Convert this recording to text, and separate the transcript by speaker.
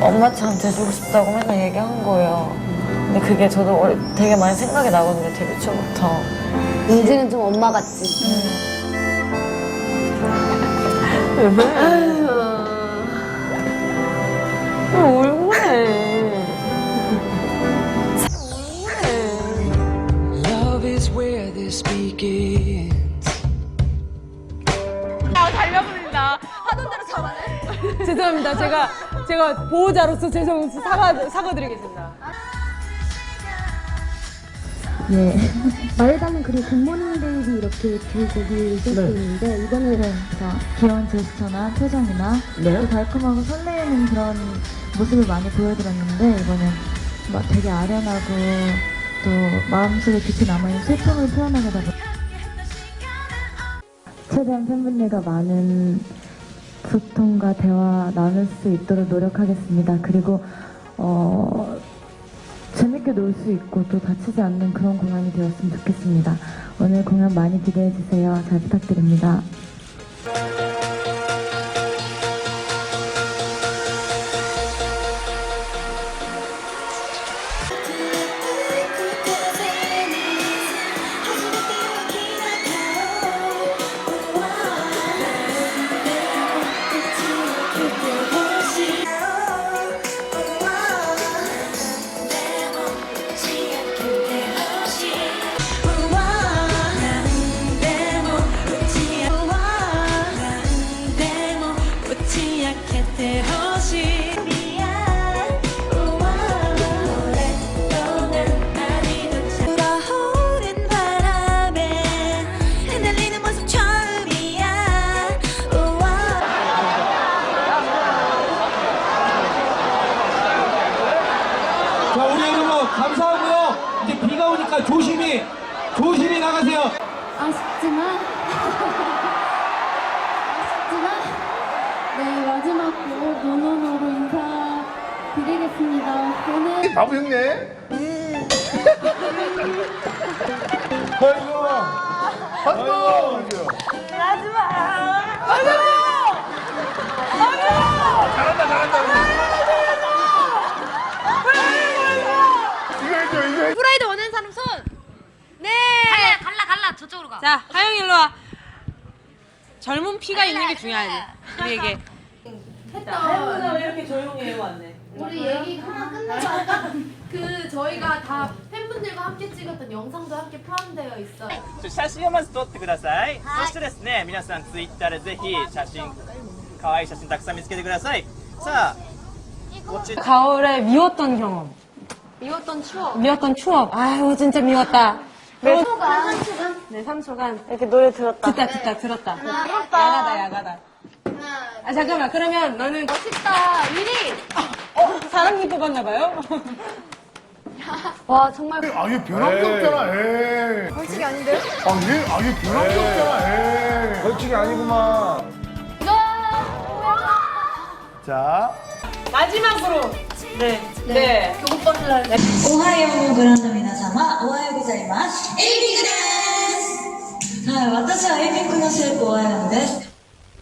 Speaker 1: 엄마처럼 돼주고 싶다고 맨날 얘기한 거예요. 근데 그게 저도 월- 되게 많이 생각이 나거든요, 데뷔 초부터.
Speaker 2: 은지는 좀 엄마 같지.
Speaker 1: 울고 그래.
Speaker 3: Love is where this begins.
Speaker 4: 죄송합니다. 제가 제가 보호자로서 죄송 사과 사과드리겠습니다.
Speaker 5: 네. 말하자면 그리고 굿모닝 베이비 이렇게 두 곡이 쓸수 있는데 이거는 자, 귀여운 제스처나 표정이나 또 달콤하고 설레는 그런 모습을 많이 보여드렸는데 이거는 막 되게 아련하고 또 마음속에 깊이 남아있는 슬픔을 표현하려다 보니 최대한 팬분들과 많은 소통과 대화 나눌 수 있도록 노력하겠습니다. 그리고 어, 재밌게 놀 수 있고 또 다치지 않는 그런 공연이 되었으면 좋겠습니다. 오늘 공연 많이 기대해 주세요. 잘 부탁드립니다.
Speaker 6: 불어오른 바람에 흔들리는 모습 처음이야 우와.
Speaker 7: 자, 우리 여러분 감사하고요. 이제 비가 오니까 조심히 조심히 나가세요.
Speaker 5: 아쉽지만 마지막 곡 노노노로 인사드리겠습니다. 오늘
Speaker 8: 바보 형네. 아이고. 아이고. 이거 해줘, 이거 해줘.
Speaker 4: 프라이드 원하는 사람 손. 네.
Speaker 2: 갈라, 갈라, 갈라. 저쪽으로 가.
Speaker 4: 자, 하영 일로 와. 젊은 피가 있는 게 중요하지. 우리에게. 하영이가 왜 이렇게 조용히 해 왔네.
Speaker 9: 우리 얘기 하나 끝내다가 그 저희가 다 팬분들과 함께 찍었던 영상도 함께 포함되어 있어요.
Speaker 10: 写真をまず撮ってください、そしてですね皆さんツイッターでぜひ写真可愛い写真たくさん見つけてくださいさあこっち
Speaker 4: 가을에 미웠던 경험.
Speaker 9: 미웠던 추억.
Speaker 4: 미웠던 추억. 아유, 진짜 미웠다. 네, 3초간. 네, 3초간.
Speaker 1: 이렇게 노래 들었다.
Speaker 4: 듣다, 듣다, 들었다. 야가다, 야가다. 아, 잠깐만. 그러면 너는
Speaker 9: 멋있다. 유리.
Speaker 4: 어, 사랑니 뽑았나봐요?
Speaker 2: 와 정말
Speaker 8: 아얘 변한 게 없잖아. 에이.
Speaker 9: 벌칙이 아닌데요?
Speaker 8: 아 얘, 아얘 변한 게 없잖아. 에이. 벌칙이 아니구만. 자.
Speaker 4: 마지막으로. 네. 네.
Speaker 6: おはようご覧の皆様、おはようございます。エイミングですはい、私はエイミングの聖子おはようです。